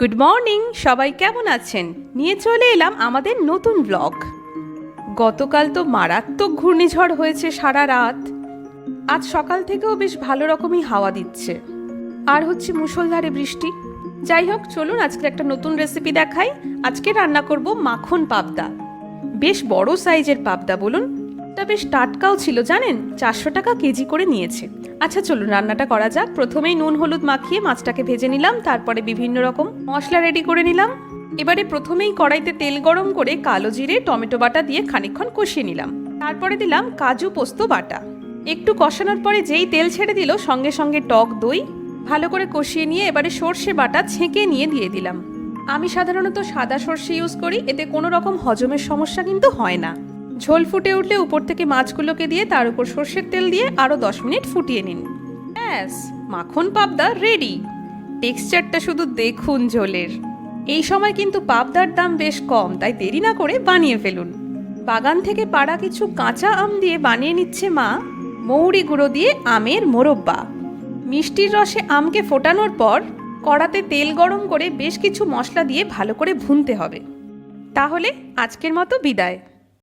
Good morning সবাই কেমন আছেন? নিয়ে চলে এলাম আমাদের নতুন ব্লগ গতকাল তো মারাত্মক ঘূর্ণিঝড় হয়েছে সারা রাত। আজ সকাল থেকেও বেশ ভালো রকমই হাওয়া দিচ্ছে। আর হচ্ছে মুষলধারে বৃষ্টি। যাই হোক, চলুন আজকে একটা নতুন রেসিপি দেখাই। আজকে রান্না করব মাখন পাবদা। বেশ বড় সাইজের পাবদা, বলুন। তা বেশ টাটকাও ছিল, জানেন? চারশো টাকা কেজি করে নিয়েছে। আচ্ছা চলুন, রান্নাটা করা যাক। প্রথমেই নুন হলুদ মাখিয়ে মাছটাকে ভেজে নিলাম, তারপরে বিভিন্ন রকম মশলা রেডি করে নিলাম। এবারে প্রথমেই কড়াইতে তেল গরম করে কালো জিরে, টমেটো বাটা দিয়ে খানিকক্ষণ কষিয়ে নিলাম। তারপরে দিলাম কাজু পোস্ত বাটা। একটু কষানোর পরে যেই তেল ছেড়ে দিল, সঙ্গে সঙ্গে টক দই, ভালো করে কষিয়ে নিয়ে এবারে সর্ষে বাটা ছেঁকে নিয়ে দিয়ে দিলাম। আমি সাধারণত সাদা সর্ষে ইউজ করি, এতে কোনো রকম হজমের সমস্যা কিন্তু হয় না। ঝোল ফুটে উঠলে উপর থেকে মাছগুলোকে দিয়ে তার উপর সর্ষের তেল দিয়ে আরও দশ মিনিট ফুটিয়ে নিন। ব্যাস, মাখন পাবদা রেডি টেক্সচারটা শুধু দেখুন ঝোলের। এই সময় কিন্তু পাবদার দাম বেশ কম, তাই দেরি না করে বানিয়ে ফেলুন। বাগান থেকে পাড়া কিছু কাঁচা আম দিয়ে বানিয়ে নিচ্ছে মা, মৌরি গুঁড়ো দিয়ে আমের মোরব্বা। মিষ্টির রসে আমকে ফোটানোর পর কড়াতে তেল গরম করে বেশ কিছু মশলা দিয়ে ভালো করে ভুনতে হবে। তাহলে আজকের মতো বিদায়।